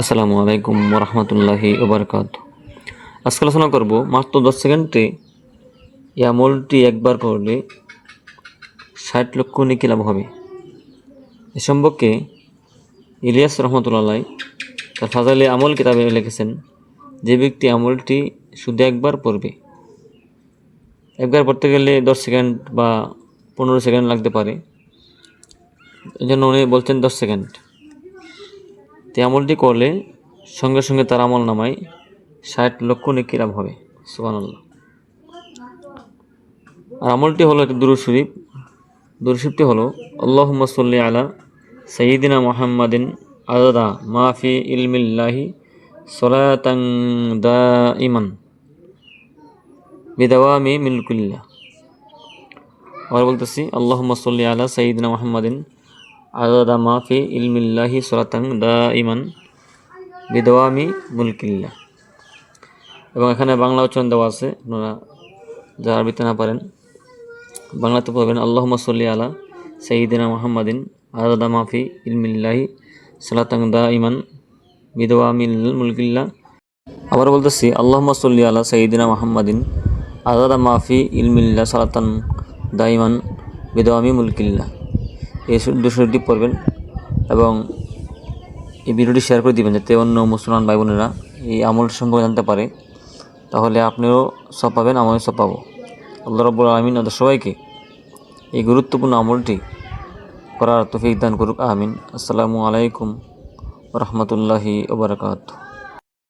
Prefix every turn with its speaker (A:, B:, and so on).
A: আসসালামু আলাইকুম রহমতুল্লাহি ওবরকাত। আজকে আলোচনা করব মাত্র দশ সেকেন্ডে এই আমলটি একবার করলে ষাট লক্ষ নিকি লাভ হবে। এ সম্পর্কে ইলিয়াস রহমতুল্লাহ তার ফাজালে আমল কিতাবে লিখেছেন, যে ব্যক্তি আমলটি শুধু একবার পড়বে, একবার পড়তে গেলে দশ সেকেন্ড বা পনেরো সেকেন্ড লাগতে পারে। এই জন্য উনি বলছেন দশ সেকেন্ড। তে আমলটি করলে সঙ্গে সঙ্গে তার আমল নামায় ষাট লক্ষ নেকি লাভ হবে। সুবান আর আমলটি হলো একটি দুরু শরীফ। দুরু শরীফটি হলো আল্লাহ সাল্লি আলা সঈদিনা মোহাম্মদিন আদাদা মাফি ইলমিল্লাহি সলাতাং দা ইমান বিদাওয়ামি মিলকুল্লাহ। আবার বলতেছি আল্লাহ সাল্লি আলা সঈদিনা মোহাম্মদিন আদাদা মাফি ইলমিল্লাহি সলাতাং দা ইমান বিদওয়ামি মুলকিল্লা। এবং এখানে বাংলা উচ্চারণ দেওয়া আছে, আপনারা যারা আরবিতে না পারেন। বাংলাতে পড়বেন আল্লাহ সাল্লি আলা সঈদিনা মোহাম্মদিন আদাদা মাফি ইলমিল্লাহি সলাতাং দা ইমান বিদওয়ামিল মুলকিল্লা। আবার বলতেছি আল্লাহ সাল্লি আলা সঈদিনা মোহাম্মদিন আদাদা মাফি ইলমিল্লা সালাতান দাইমান বিদওয়ামি মুলকিল্লা। এই দুশোটি পড়বেন এবং এই ভিডিওটি শেয়ার করে দিবেন যাতে অন্য মুসলমান ভাই বোনেরা এই আমল সম্পর্কে জানতে পারে। তাহলে আপনিও সব পাবেন, আমিও সব পাবো। আল্লাহ রব্বুল আলমিন আমাদের সবাইকে এই গুরুত্বপূর্ণ আমলটি করার তফিক দান করুক, আমিন। আসসালামু আলাইকুম রহমতুল্লাহি ওবরাকাতু